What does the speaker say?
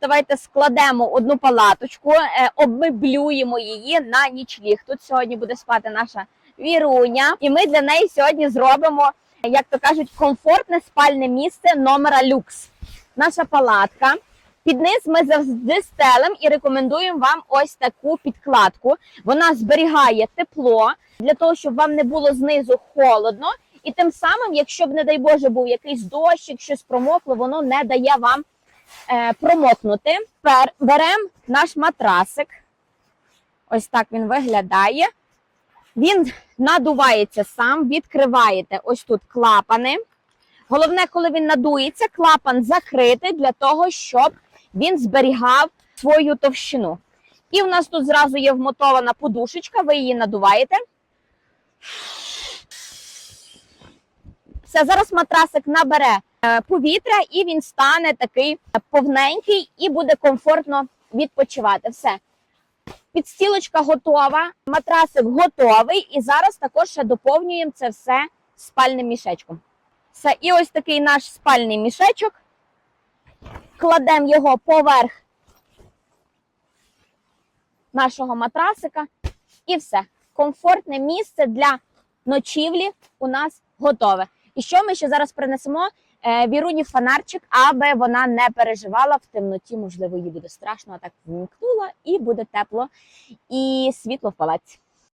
Давайте складемо одну палаточку, е, обмеблюємо її на нічліг. Тут сьогодні буде спати наша Віруня, і ми для неї сьогодні зробимо, як то кажуть, комфортне спальне місце номера люкс. Наша палатка. Під низ ми завжди стелем і рекомендуємо вам ось таку підкладку. Вона зберігає тепло для того, щоб вам не було знизу холодно. І тим самим, якщо б, не дай Боже, був якийсь дощик, щось промокло, воно не дає вам промокнути. Тепер беремо наш матрасик. Ось так він виглядає. Він надувається сам, відкриваєте ось тут клапани. Головне, коли він надується, клапан закрити для того, щоб він зберігав свою товщину. І в нас тут зразу є вмотована подушечка, ви її надуваєте. Все, зараз матрасик набере е, повітря, і він стане такий повненький і буде комфортно відпочивати. Все. Підстілочка готова, матрасик готовий, і зараз також ще доповнюємо це все спальним мішечком. Все, і ось такий наш спальний мішечок. Кладемо його поверх нашого матрасика, і все. Комфортне місце для ночівлі у нас готове. І що ми ще зараз принесемо? Е, Віруні фонарчик, аби вона не переживала в темноті. Можливо, їй буде страшно, а так вмікнула, і буде тепло і світло в палаці.